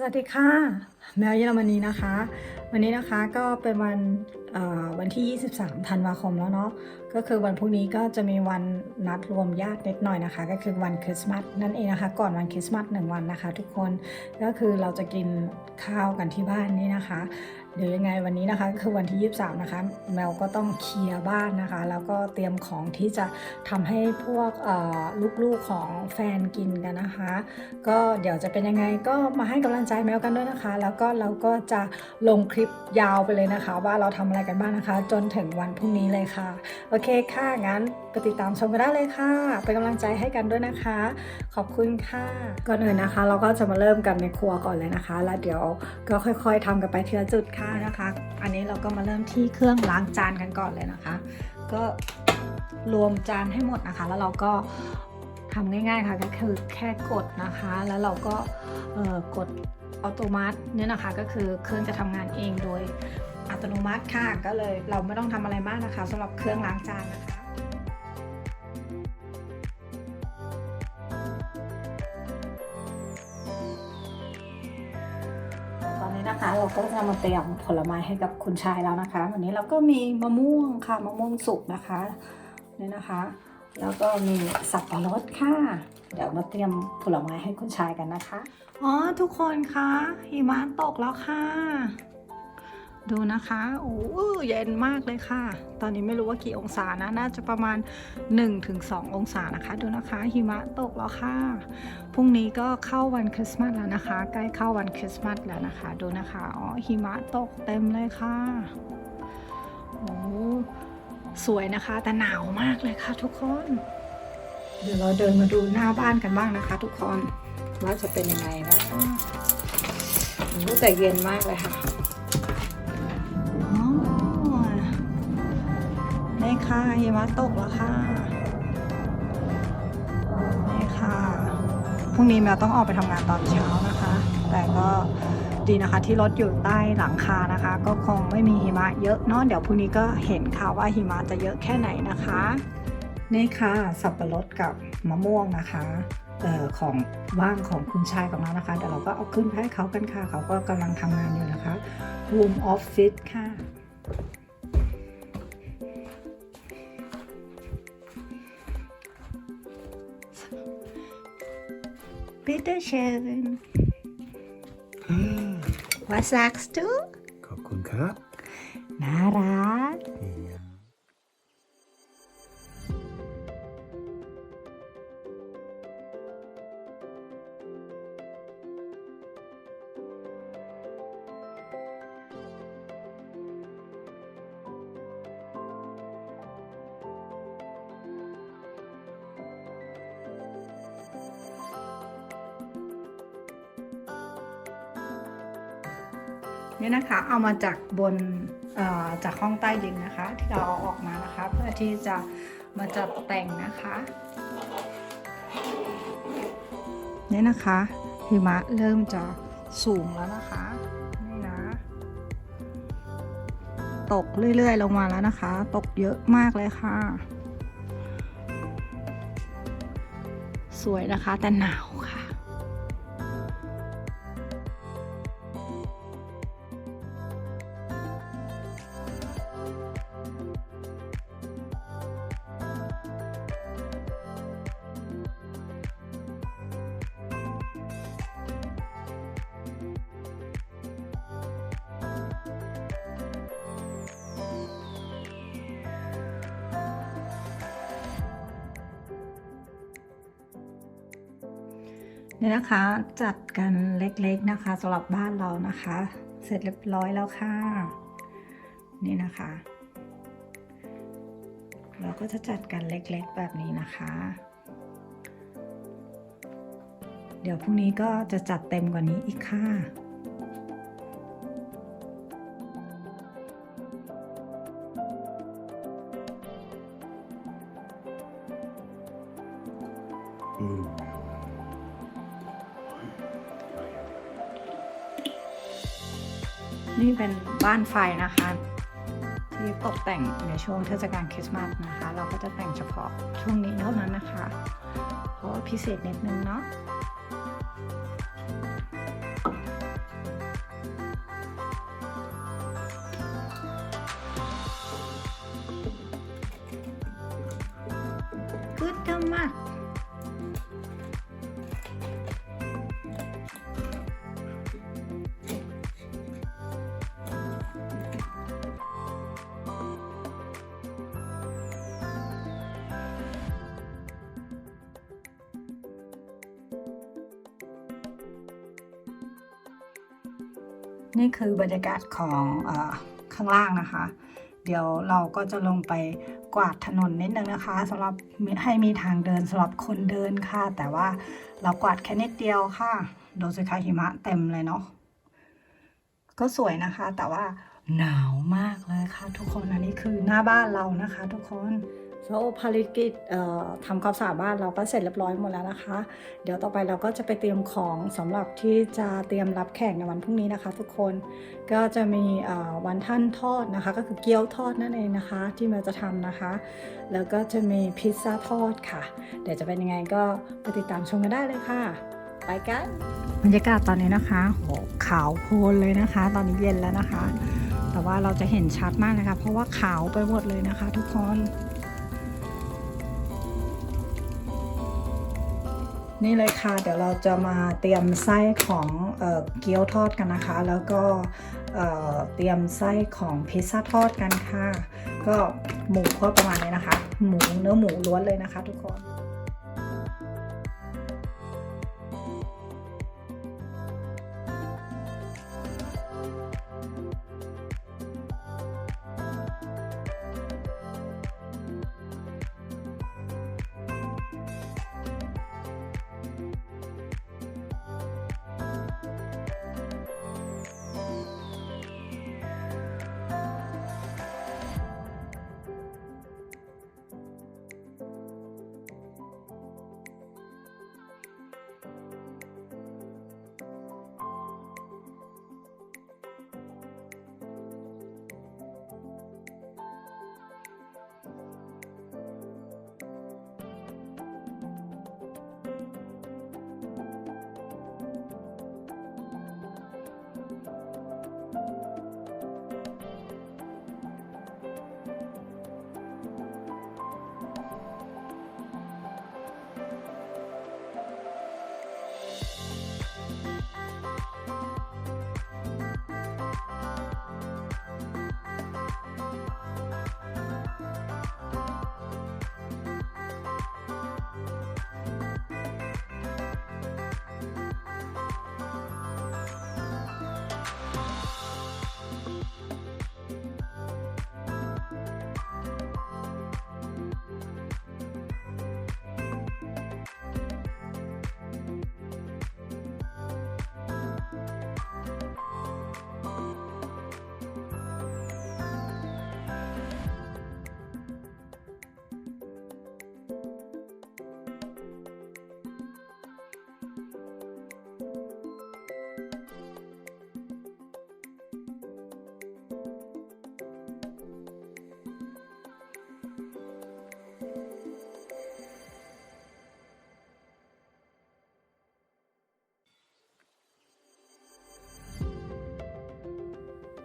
สวัสดีค่ะ แมวเยอรมนีนะคะ วันนี้นะคะก็เป็นวันวันที่ 23 ธันวาคมแล้วเนาะก็คือวันพรุ่งนี้ก็จะมีวันนัดรวมญาตินิดหน่อยนะคะ ก็คือวันคริสต์มาสนั่นเองนะคะ ก่อนวันคริสต์มาสหนึ่งวันนะคะ ทุกคนก็คือเราจะกินข้าวกันที่บ้านนี่นะคะเดี๋ยวยังไงวันนี้นะคะก็คือวันที่ 23 นะคะ แมวก็ต้องเคลียร์บ้านนะคะ แล้วก็เตรียมของที่จะทำให้พวกลูกๆของแฟนกินกันนะคะ ก็เดี๋ยวจะเป็นยังไงก็มาให้กำลังใจแมวกันด้วยนะคะ แล้วก็เราก็จะลงคลิปยาวไปเลยนะคะ ว่าเราทำอะไรกันบ้างนะคะ จนถึงวันพรุ่งนี้เลยค่ะ โอเคค่ะงั้น ติดตามชมกันได้เลยค่ะ เป็นกำลังใจให้กันด้วยนะคะ ขอบคุณค่ะ ก่อนอื่นนะคะ เราก็จะมาเริ่มกันในครัวก่อนเลยนะคะ แล้วเดี๋ยวก็ค่อย ๆทำกันไปทีละจุดค่ะนะคะ อันนี้เราก็มาเริ่มที่เครื่องล้างจานกันก่อนเลยนะคะ ก็รวมจานให้หมดนะคะ แล้วเราก็ทำง่ายๆค่ะก็คือแค่กดนะคะ แล้วเราก็กดอัตโนมัติเนี่ยนะคะก็คือเครื่องจะทำงานเองโดยอัตโนมัติค่ะก็เลยเราไม่ต้องทำอะไรมากนะคะสำหรับเครื่องล้างจานนะคะ นะคะเราก็จะมาเตรียมผลไม้ให้กับคุณชายแล้วนะคะ วันนี้เราก็มีมะม่วงค่ะมะม่วงสุกนะคะนี่นะคะ แล้วก็มีสับปะรดค่ะ เดี๋ยวมาเตรียมผลไม้ให้คุณชายกันนะคะ อ๋อทุกคนคะหิมะตกแล้วค่ะ ดูนะคะ โอ้เย็นมากเลยค่ะ ตอนนี้ไม่รู้ว่ากี่องศานะ น่าจะประมาณ 1-2 องศานะคะ ดูนะคะ หิมะตกแล้วค่ะ พรุ่งนี้ก็เข้าวันคริสต์มาสแล้วนะคะ ใกล้เข้าวันคริสต์มาสแล้วนะคะ ดูนะคะ อ๋อ หิมะตกเต็มเลยค่ะ โอ้สวยนะคะ แต่หนาวมากเลยค่ะทุกคน เดี๋ยวเราเดินมาดูหน้าบ้านกันบ้างนะคะ ทุกคน ว่าจะเป็นยังไงนะโอ้แต่เย็นมากเลยค่ะ นี่ค่ะหิมะตกแล้วค่ะ นี่ค่ะ พรุ่งนี้แมวต้องออกไปทำงานตอนเช้านะคะ แต่ก็ดีนะคะที่รถอยู่ใต้หลังคานะคะ ก็คงไม่มีหิมะเยอะเนาะเดี๋ยวพรุ่งนี้ก็เห็นค่ะว่าหิมะจะเยอะแค่ไหนนะคะ นี่ค่ะ สับปะรดกับมะม่วงนะคะออของว่างของคุณชายของเรานะคะเดี๋ยวเราก็เอาขึ้นให้เขากันค่ะ เขาก็กำลังทำงานอยู่นะคะ Room Office ค่ะ Bitte schön. Was sagst du? ขอบคุณครับ น่ารั นี่ยนะคะเอามาจากบนจากห้องใต้ดินนะคะ ที่เราเอาออกมานะคะ เพื่อที่จะมาจัดแต่งนะคะเนี่ยนะคะหิมะเริ่มจะสูงแล้วนะคะนี่นะตกเรื่อยๆ ลงมาแล้วนะคะ ตกเยอะมากเลยค่ะ สวยนะคะแต่หนาวค่ะ นะคะ จัดกันเล็กๆนะคะสำหรับบ้านเรานะคะ เสร็จเรียบร้อยแล้วค่ะ นี่นะคะ เราก็จะจัดกันเล็กๆแบบนี้นะคะ เดี๋ยวพรุ่งนี้ก็จะจัดเต็มกว่านี้อีกค่ะ เป็นบ้านไฟนะคะ ที่ตกแต่งในช่วงเทศกาลคริสต์มาสนะคะ เราก็จะแต่งเฉพาะช่วงนี้เท่านั้นนะคะ เพราะพิเศษนิดนึงเนาะ นี่คือบรรยากาศของอข้างล่างนะคะ เดี๋ยวเราก็จะลงไปกวาดถนนนิดนึงนะคะสำหรับให้มีทางเดินสำหรับคนเดินค่ะ แต่ว่าเรากวาดแค่นิดเดียวค่ะดูสิคะหิมะเต็มเลยเนาะก็สวยนะคะ แต่ว่าหนาวมากเลยค่ะ ทุกคนอันนี้คือหน้าบ้านเรานะคะ ทุกคน โซภารกิจทำความสะอาดบ้านเราก็เสร็จเรียบร้อยหมดแล้วนะคะ เดี๋ยวต่อไปเราก็จะไปเตรียมของสำหรับที่จะเตรียมรับแขกในวันพรุ่งนี้นะคะ ทุกคนก็จะมีวันท่านทอดนะคะ ก็คือเกี๊ยวทอดนั่นเองนะคะ ที่เราจะทำนะคะ แล้วก็จะมีพิซซ่าทอดค่ะ เดี๋ยวจะเป็นยังไงก็ไปติดตามชมกันได้เลยค่ะไปกันบรรยากาศตอนนี้นะคะโหขาวโพลนเลยนะคะ ตอนนี้เย็นแล้วนะคะ แต่ว่าเราจะเห็นชัดมากนะคะ เพราะว่าขาวไปหมดเลยนะคะ ทุกคน นี่เลยค่ะ เดี๋ยวเราจะมาเตรียมไส้ของเออเกี๊ยวทอดกันนะคะ แล้วก็เอ่อเตรียมไส้ของพิซซ่าทอดกันค่ะ ก็หมูก็ประมาณนี้นะคะ หมูเนื้อหมูล้วนเลยนะคะทุกคน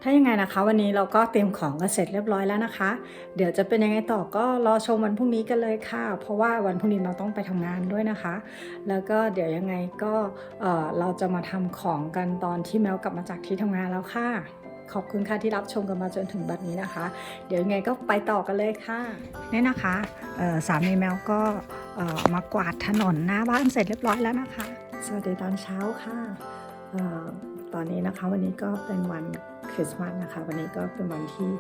ถ้ายังไงนะคะ วันนี้เราก็เตรียมของกันเสร็จเรียบร้อยแล้วนะคะ เดี๋ยวจะเป็นยังไงต่อก็รอชมวันพรุ่งนี้กันเลยค่ะ เพราะว่าวันพรุ่งนี้เราต้องไปทำงานด้วยนะคะ แล้วก็เดี๋ยวยังไงก็เอ่อเราจะมาทำของกันตอนที่แมวกลับมาจากที่ทำงานแล้วค่ะ ขอบคุณค่ะที่รับชมกันมาจนถึงบัดนี้นะคะ เดี๋ยวยังไงก็ไปต่อกันเลยค่ะนี่นะคะสามีแมวก็มากวาดถนนหน้าบ้านเสร็จเรียบร้อยแล้วนะคะ สวัสดีตอนเช้าค่ะออตอนนี้นะคะวันนี้ก็เป็นวัน คริสต์มาสนะคะ วันนี้ก็เป็นวันที่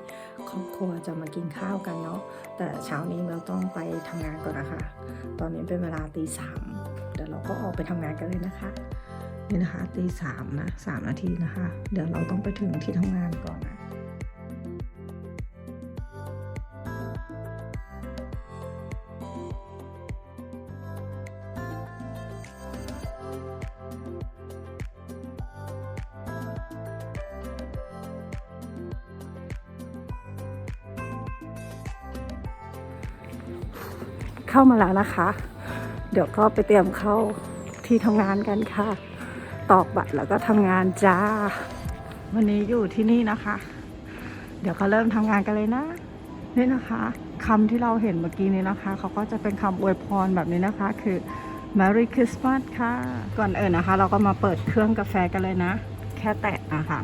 ครอบครัวจะมากินข้าวกันเนาะแต่เช้านี้เราต้องไปทำงานก่อนนะคะ ตอนนี้เป็นเวลาตีสามเดี๋ยวเราก็ออกไปทำงานกันเลยนะคะนี่นะคะตีสามนะสามนาทีนะคะ เดี๋ยวเราต้องไปถึงที่ทำงานก่อนนะ เข้ามาแล้วนะคะ เดี๋ยวก็ไปเตรียมเข้าที่ทำงานกันค่ะ ตอกบัตรแล้วก็ทำงานจ้า วันนี้อยู่ที่นี่นะคะ เดี๋ยวก็เริ่มทำงานกันเลยนะ นี่นะคะคำที่เราเห็นเมื่อกี้นี้นะคะ เขาก็จะเป็นคำอวยพรแบบนี้นะคะ คือ Merry Christmas ค่ะ ก่อนอื่นนะคะ เราก็มาเปิดเครื่องกาแฟกันเลยนะ แค่แตะนะคะ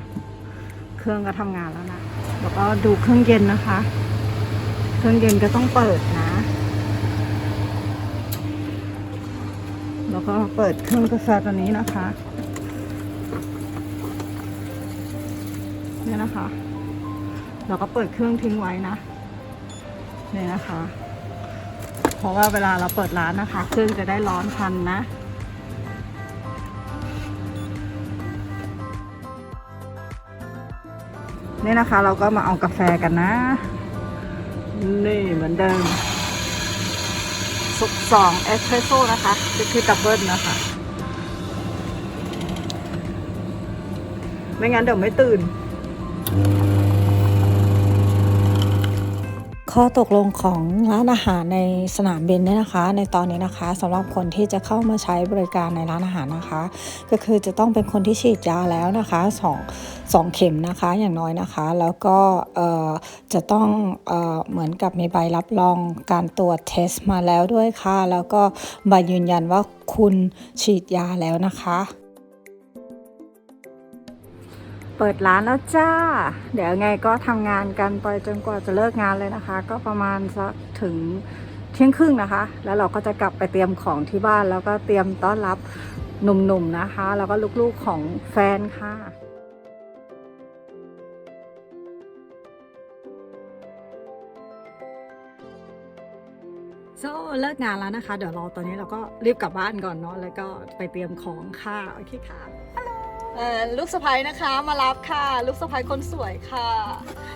เครื่องก็ทำงานแล้วนะ แล้วก็ดูเครื่องเย็นนะคะ เครื่องเย็นก็ต้องเปิดนะ แล้วก็เปิดเครื่องกาแฟตัวนี้นะคะเนี่ยนะคะ เราก็เปิดเครื่องทิ้งไว้นะเนี่ยนะคะ เพราะว่าเวลาเราเปิดร้านนะคะ เครื่องจะได้ร้อนทันนะนี่นะคะเราก็มาเอากาแฟกันนะ นี่เหมือนเดิม สองเอสเพรสโซ่นะคะก็คือดับเบิลนะคะ ไม่งั้นเดี๋ยวไม่ตื่น ข้อตกลงของร้านอาหารในสนามบินเนี่ยนะคะ ในตอนนี้นะคะสำหรับคนที่จะเข้ามาใช้บริการในร้านอาหารนะคะ ก็คือจะต้องเป็นคนที่ฉีดยาแล้วนะคะสองสองเข็มนะคะอย่างน้อยนะคะ แล้วก็จะต้องเอเหมือนกับมีใบรับรองการตรวจเทสมาแล้วด้วยค่ะ แล้วก็ใบยืนยันว่าคุณฉีดยาแล้วนะคะ เปิดร้านแล้วจ้า เดี๋ยวไงก็ทำงานกันไปจนกว่าจะเลิกงานเลยนะคะ ก็ประมาณสักถึงเที่ยงครึ่งนะคะ แล้วเราก็จะกลับไปเตรียมของที่บ้าน แล้วก็เตรียมต้อนรับหนุ่มๆนะคะ แล้วก็ลูกๆของแฟนค่ะโซเลิกงานแล้วนะคะ เดี๋ยวเราตอนนี้เราก็รีบกลับบ้านก่อนเนาะแล้วก็ไปเตรียมของค่ะโอเคค่ะ ลูกสะพ้ยนะคะมารับค่ะ ลูกสะพ้ยคนสวยค่ะ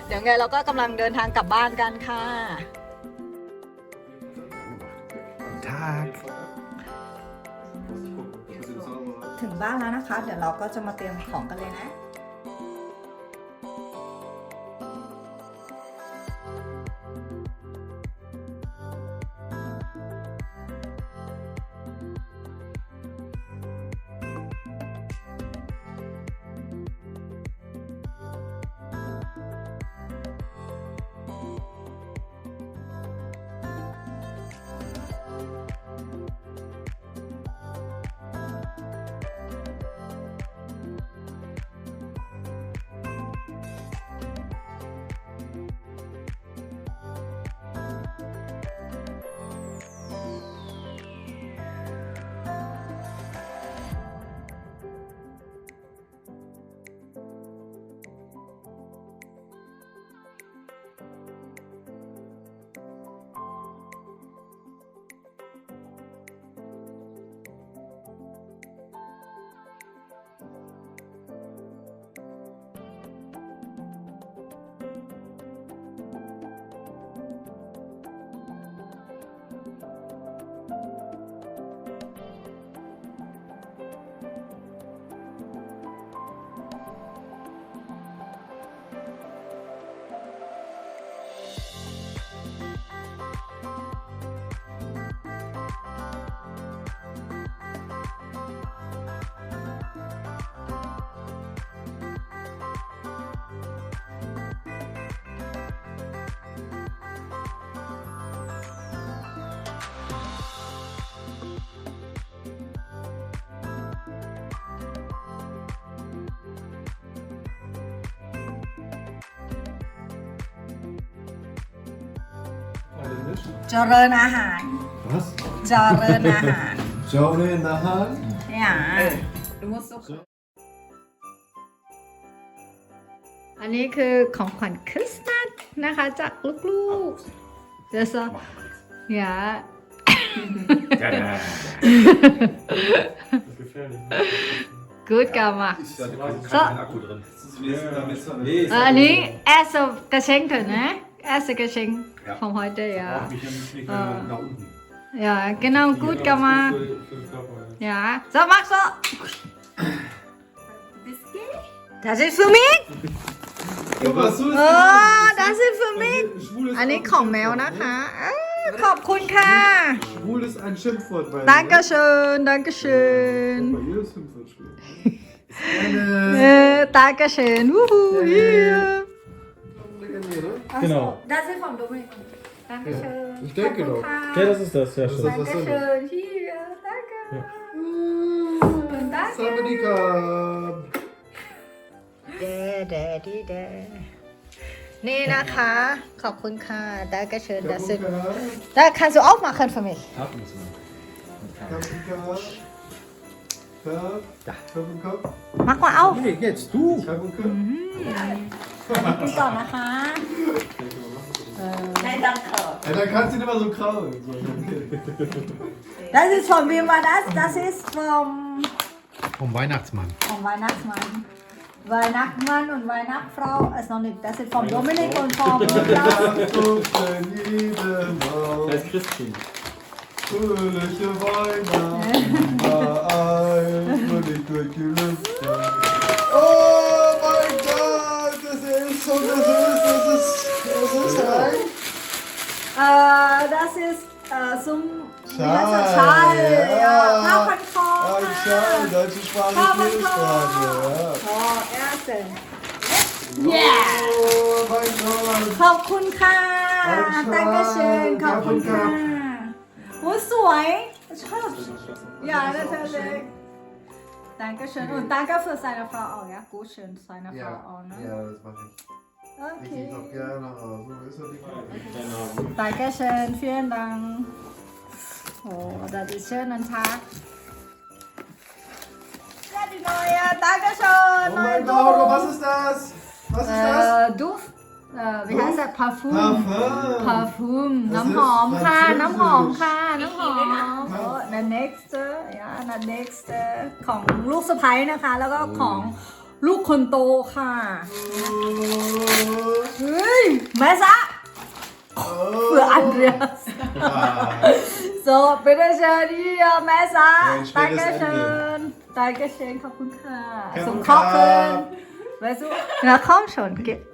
เดี๋ยวไงเราก็กำลังเดินทางกลับบ้านกันค่ะ Tag. ถึงบ้านแล้วนะคะ เดี๋ยวเราก็จะมาเตรียมของกันเลยนะ เจริญอาหาร Was? เจริญอาหาร Johnny in the hand? Ja. Du musst so. อันนี้คือของขวัญคริสต์มาสนะคะจากลูกๆเดี๋ยวซะอย่า Ja, ja. good gemacht Da ist So. kein Akku drin. Nee, เอ่ออันนี้ erste Geschenk นะ erste Geschenk Ja. von heute ja Braucht mich ja nicht mehr Ah. nach unten. ja genau gut gemacht ja so mach so das ist für mich Was so โอ้ das ist für mich อันนี้ของแมวนะคะเอ้อขอบคุณค่ะ Schwul ist ein Schimpfwort bei danke schön danke schön Bei ihr ist Schimpfwort schwul. เออ danke schön wuhu hier Lecker Nee, ne? Genau. das ist von Dominik danke schön Ich denke ขอบ doch. คุณค่ะ Ja, das ist das, ja, stimmt. danke schön hier danke danke Sawadika. เดเดดีเดนี่นะคะ ขอบคุณค่ะ danke schön das sind Kapunka. da kannst du auch machen für mich Haken müssen wir. Kapunka. Kap. Kapunka. มา กกว่าเอา Nee, jetzt du. Kapunka. นี่ก่อนนะคะ Nein, danke. Ja, dann kannst du ihn immer so kraulen. So, okay. das ist von wem war das das ist vom Vom Weihnachtsmann. vom Weihnachtsmann Weihnachtsmann und Weihnachtsfrau ist noch nicht das ist vom Dominik und vom Niklas Duschen jedem Haus. Das ist Christkind. Fröhliche Weihnachten War ein fröhlich durch die Lüfte. Oh mein Gott, das ist so das ist, das ist, das ist ein äh, das ist äh, zum Schal, Schal ja ja. ผ้าพันคอ ein ค่ะ Schal, deutsche Sprache, Hilfsprache, ja. อ๋อ erste Oh mein Gott. ขอบคุณค่ะขอบคุณตั้งกระเชนขอบคุณค่ะขอบคุณโอ้สวยชอบอย่าเลยเธอเลยตั้งกระเชน und danke für seine Frau auch ja gut schön seine Frau auch ne Ja, das mache ich. Ich okay gehe auch gerne raus. So ist er die danke schön vielen Dank oh das ist schönen Tag ja die neue danke schön Oh mein Gott, oh, was ist das? Was ist das? äh, Duft äh, wie heißt das Parfum Parfum. Parfum das น้ำ ist หอมค่ะ französisch น้ำหอมค่ะ น้ำหอมครับโอ้ the next ย่า the next ของลูกสะใภ้นะคะ แล้วก็ของลูกคนโตค่ะ เฮ้ยแม่ซะ Oh. für Andreas Ah. so bitte schön hier แม่ซะ Ein spätes danke Ende. schön danke schön ขอบคุณค่ะ ขอบสคุมณขอบครัคุณบ weißt du na komm schon Ge- ja yes okay bitte schön Alles von Gute. uns Oh, alles Gute. แต่ว่าเอ่อคริสต์มาสกระ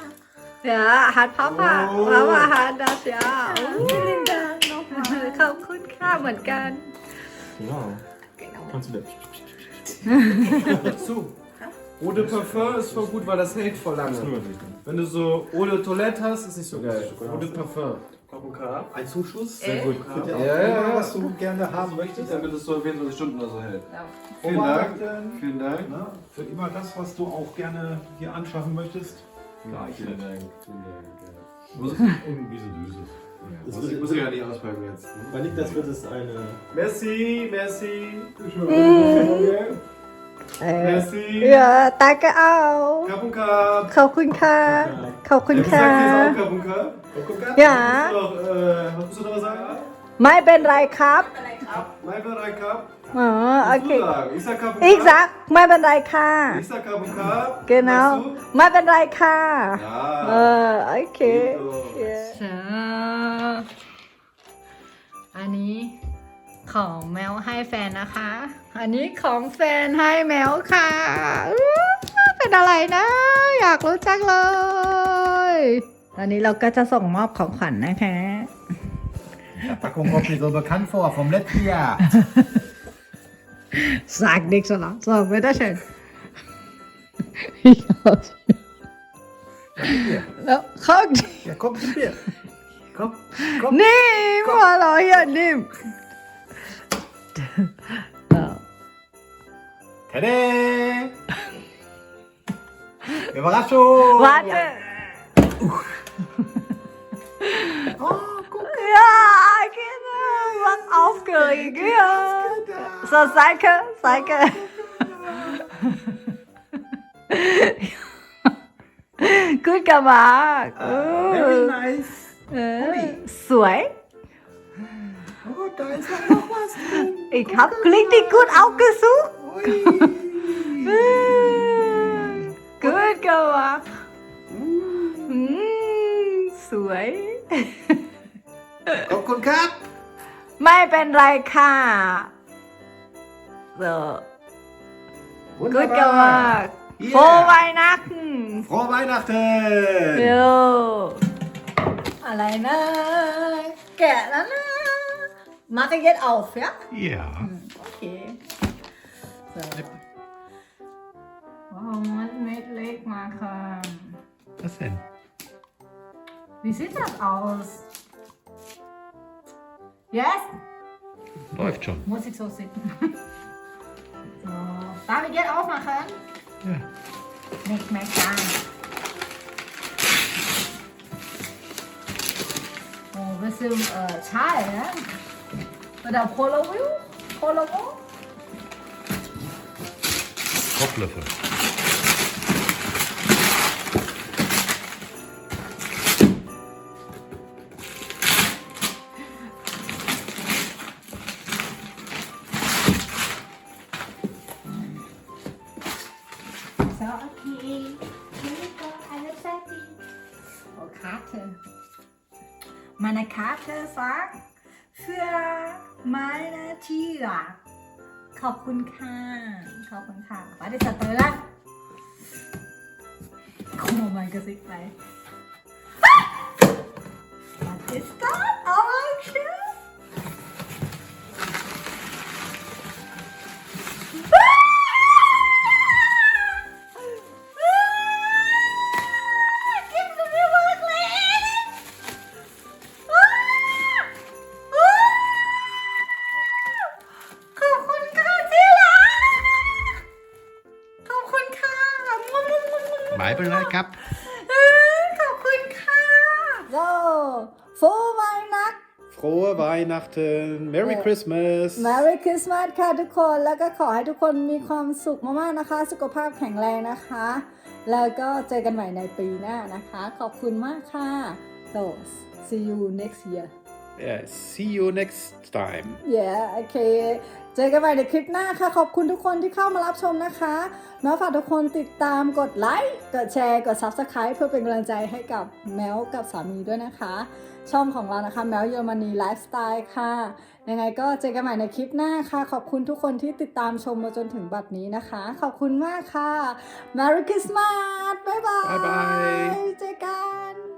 เดี๋ยวฮัทพ่อพ่อโอ้พ่อพ่อฮัทดัสยาลินดาขอบคุณค่ะเหมือนกัน Genau. Kannst du das? So. Eau de Parfum ist voll gut, weil das hält voll lange. Nur nicht. Wenn du so Eau de Toilette hast, ist nicht so geil. Eau de Parfum. Ein Zuschuss? Sehr gut. Ja, ja, ja. Was du gerne haben möchtest. Damit es so 24 Stunden oder so hält. Ja. Vielen Dank. Vielen Dank. Na, für immer das, was du auch gerne hier anschaffen möchtest. Gleich. Vielen Dank. Vielen Dank. Ja. Muss, irgendwie so süßes. Muss, ich, muss ich ja nicht auspacken jetzt. ne? Weil nicht, das wird es eine. Merci, merci. เออ Merci. เดี๋ยวตาก็เอา Kap und Kap. ขอบคุณค่ะขอบคุณ Ja, du ค่ะ sagst jetzt auch Kap und Kap. Kap und Kap. Ja. Musst du noch, äh, was musst du noch was sagen? ไม่เป็นไรครับ Mein Bereich Kap. อ๋อโอ Was เค du sagen? Ich sag Kap und อีก Kap. สักไม่เป็นไรค่ะ Ich sag Kap und Kap. genau Sagst du? ไม่เป็นไรค่ะ เอ Ja. อโอเค Geht doch. อันนี้ของแมวให้แฟนนะคะ อันนี้ของแฟนให้แมวค่ะอื้อเป็นอะไรนะ อยากรู้จังเลย ตอนนี้เราก็จะส่งมอบของขวัญนะคะ Packung kommt mir so bekannt vor, vom letzten Jahr. Sag nichts, oder? So, bitteschön. แล้วข้างนี้ Ja, komm, gib mir. Komm, komm. นี่มาเราเฮียนิ่ม Tada! Überraschung! Warte. Ja, genau. Was aufgeregt. Ja. So, Seike, Seike. Gut gemacht. Uh, very nice. Äh, Oh, da ist noch was drin. Ich Guck hab richtig gut aufgesucht. gut gemacht. Mm, mm Sway. ขอบคุณครับ ไม่เป็นไรค่ะ so gut Wunderbar. gemacht Yeah. frohe Weihnachten Frohe Weihnachten! โยอะไรนะแกะแล้วนะ Mache ich jetzt auf, ja? Ja. Okay. So. Wow, man mit Leg machen. Was denn? Wie sieht das aus? Yes? Läuft schon. Muss ich so sitzen. So. Darf ich jetzt aufmachen? Ja. Nicht mehr kann. Oh, bisschen äh, Schal, ne? Oder Polo Polo Kochlöffel. Meine Karte sagt für meine Tiere. ขอบคุณค่ะ ขอบคุณค่ะว่าได้จัดเลยละโอ้มันกระซิบไป What is that? Oh, shit. Weihnachten! Merry Ja. Christmas! Merry Christmas ค่ะทุกคนแล้วก็ขอให้ทุกคนมีความสุขมากๆนะคะ สุขภาพแข็งแรงนะคะ แล้วก็เจอกันใหม่ในปีหน้านะคะ ขอบคุณมากค่ะ so see you next year Yeah, see you next time. yeah โอเคเจอกันใหม่ในคลิปหน้าค่ะ ขอบคุณทุกคนที่เข้ามารับชมนะคะแมวฝากทุกคนติดตามกดไลค์ กดแชร์ กด Subscribe เพื่อเป็นกำลังใจให้กับแมวกับสามีด้วยนะคะ ช่องของเรานะคะแมวเยอรมนีไลฟ์สไตล์ค่ะ ยังไงก็เจอกันใหม่ในคลิปหน้าค่ะ ขอบคุณทุกคนที่ติดตามชมมาจนถึงบัดนี้นะคะ ขอบคุณมากค่ะ Merry Christmas บ๊ายบายบ๊ายบายเจอกัน